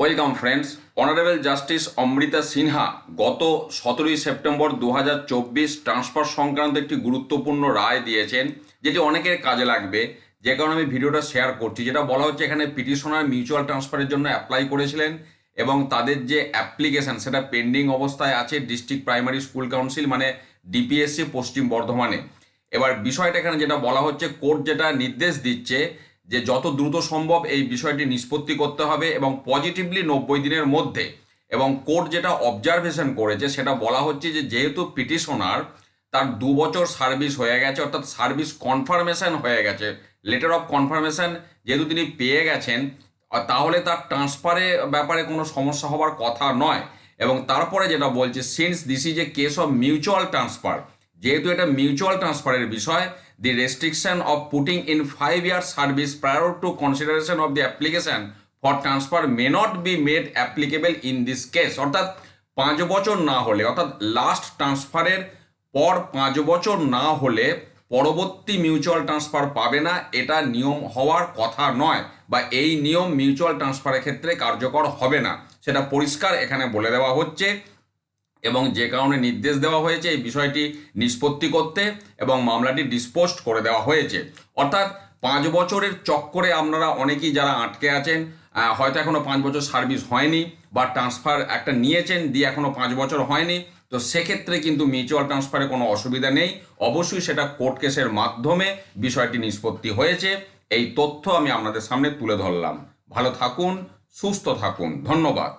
Welcome friends, honourable justice Amrita Sinha গত সতেরোই September দু হাজার চব্বিশ ট্রান্সফার সংক্রান্ত একটি গুরুত্বপূর্ণ রায় দিয়েছেন, যেটি অনেকের কাজে লাগবে। যে কারণে আমি ভিডিওটা শেয়ার করছি, যেটা বলা হচ্ছে এখানে পিটিশনার মিউচুয়াল ট্রান্সফারের জন্য অ্যাপ্লাই করেছিলেন এবং তাদের যে অ্যাপ্লিকেশন, সেটা পেন্ডিং অবস্থায় আছে ডিস্ট্রিক্ট প্রাইমারি স্কুল কাউন্সিল মানে ডিপিএসসি পশ্চিম বর্ধমানে। এবার বিষয়টা এখানে যেটা বলা হচ্ছে, কোর্ট যেটা নির্দেশ দিচ্ছে যে যত দ্রুত সম্ভব এই বিষয়টি নিষ্পত্তি করতে হবে এবং পজিটিভলি নব্বই দিনের মধ্যে এবং কোর্ট যেটা অবজারভেশন করেছে সেটা বলা হচ্ছে যে যেহেতু পিটিশনার তার দু বছর সার্ভিস হয়ে গেছে, অর্থাৎ সার্ভিস কনফার্মেশন হয়ে গেছে লেটার অফ কনফার্মেশন যেহেতু তিনি পেয়ে গেছেন তাহলে তার ট্রান্সফারে ব্যাপারে কোনো সমস্যা হওয়ার কথা নয়। এবং তারপরে যেটা বলছে since this is a case of mutual transfer যেহেতু এটা মিউচুয়াল ট্রান্সফারের বিষয় the restriction of putting in five year service prior to consideration of the application for transfer may not be made applicable in this case অর্থাৎ পাঁচ বছর না হলে, অর্থাৎ লাস্ট ট্রান্সফারের পর পাঁচ বছর না হলে পরবর্তী মিউচুয়াল ট্রান্সফার পাবে না, এটা নিয়ম হওয়ার কথা নয় বা এই নিয়ম মিউচুয়াল ট্রান্সফারের ক্ষেত্রে কার্যকর হবে না। সেটা পরিষ্কার এখানে বলে দেওয়া হচ্ছে। এবং যে কারণে নির্দেশ দেওয়া হয়েছে, এই বিষয়টি নিষ্পত্তি করতে এবং মামলাটি ডিসপোস্ট করে দেওয়া হয়েছে। অর্থাৎ পাঁচ বছরের চক্করে আপনারা অনেকেই যারা আটকে আছেন হয়তো এখনও পাঁচ বছর সার্ভিস হয়নি বা ট্রান্সফার একটা নিয়েছেন, দিয়ে এখনও পাঁচ বছর হয়নি, তো সেক্ষেত্রে কিন্তু মিউচুয়াল ট্রান্সফারে কোনো অসুবিধা নেই। অবশ্যই সেটা কোর্ট কেসের মাধ্যমে বিষয়টি নিষ্পত্তি হয়েছে। এই তথ্য আমি আপনাদের সামনে তুলে ধরলাম। ভালো থাকুন, সুস্থ থাকুন। ধন্যবাদ।